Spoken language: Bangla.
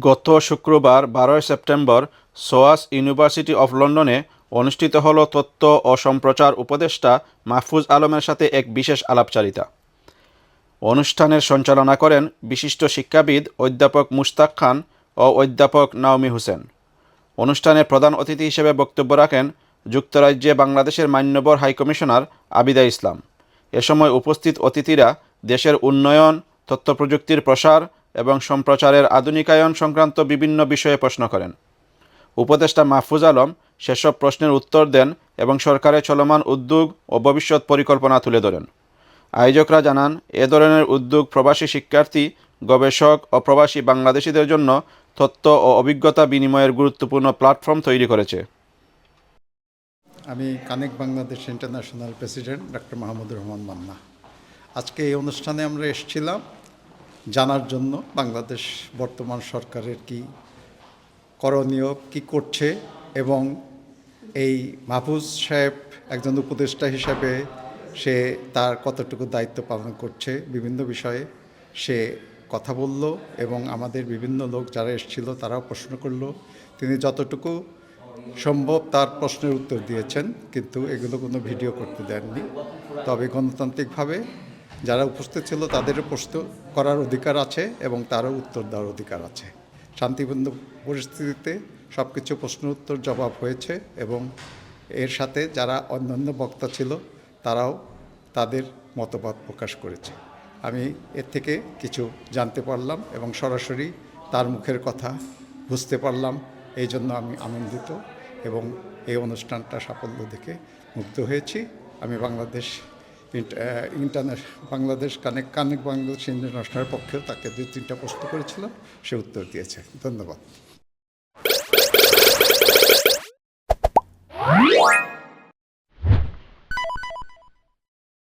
গত শুক্রবার বারোই সেপ্টেম্বর সোয়াস ইউনিভার্সিটি অফ লন্ডনে অনুষ্ঠিত হল তথ্য ও সম্প্রচার উপদেষ্টা মাহফুজ আলমের সাথে এক বিশেষ আলাপচারিতা। অনুষ্ঠানের সঞ্চালনা করেন বিশিষ্ট শিক্ষাবিদ অধ্যাপক মুশতাক খান ও অধ্যাপক নাওমি হোসেন। অনুষ্ঠানে প্রধান অতিথি হিসেবে বক্তব্য রাখেন যুক্তরাজ্যে বাংলাদেশের মান্যবর হাইকমিশনার আবিদা ইসলাম। এ সময় উপস্থিত অতিথিরা দেশের উন্নয়ন তথ্য প্রযুক্তির প্রসার এবং সম্প্রচারের আধুনিকায়ন সংক্রান্ত বিভিন্ন বিষয়ে প্রশ্ন করেন। উপদেষ্টা মাহফুজ আলম সেসব প্রশ্নের উত্তর দেন এবং সরকারের চলমান উদ্যোগ ও ভবিষ্যৎ পরিকল্পনা তুলে ধরেন। আয়োজকরা জানান, এ ধরনের উদ্যোগ প্রবাসী শিক্ষার্থী, গবেষক ও প্রবাসী বাংলাদেশিদের জন্য তথ্য ও অভিজ্ঞতা বিনিময়ের গুরুত্বপূর্ণ প্ল্যাটফর্ম তৈরি করেছে। আমি connect Bangladesh international president doctor Mahmudur Rahman Manna. আজকে এই অনুষ্ঠানে আমরা এসেছিলাম জানার জন্য বাংলাদেশ বর্তমান সরকারের কি করণীয়, কি করছে এবং এই মাহফুজ সাহেব একজন উপদেষ্টা হিসাবে সে তার কতটুকু দায়িত্ব পালন করছে বিভিন্ন বিষয়ে সে কথা বলল এবং আমাদের বিভিন্ন লোক যারা এসেছিল তারাও প্রশ্ন করল। তিনি যতটুকু সম্ভব তার প্রশ্নের উত্তর দিয়েছেন, কিন্তু এগুলো কোনো ভিডিও করতে দেননি। তবে গণতান্ত্রিকভাবে যারা উপস্থিত ছিল তাদেরও প্রশ্ন করার অধিকার আছে এবং তারও উত্তর দেওয়ার অধিকার আছে। শান্তিপূর্ণ পরিস্থিতিতে সব কিছু প্রশ্ন উত্তর জবাব হয়েছে এবং এর সাথে যারা অন্যান্য বক্তা ছিল তারাও তাদের মতবাদ প্রকাশ করেছে। আমি এর থেকে কিছু জানতে পারলাম এবং সরাসরি তার মুখের কথা বুঝতে পারলাম। এই জন্য আমি আনন্দিত এবং এই অনুষ্ঠানটা সাফল্য দেখে মুগ্ধ হয়েছি। আমি Bangladesh international Bangladesh connect connect Bangladesh international পক্ষে তাকে দুই তিনটা প্রশ্ন করেছিলাম, সে উত্তর দিয়েছে। ধন্যবাদ।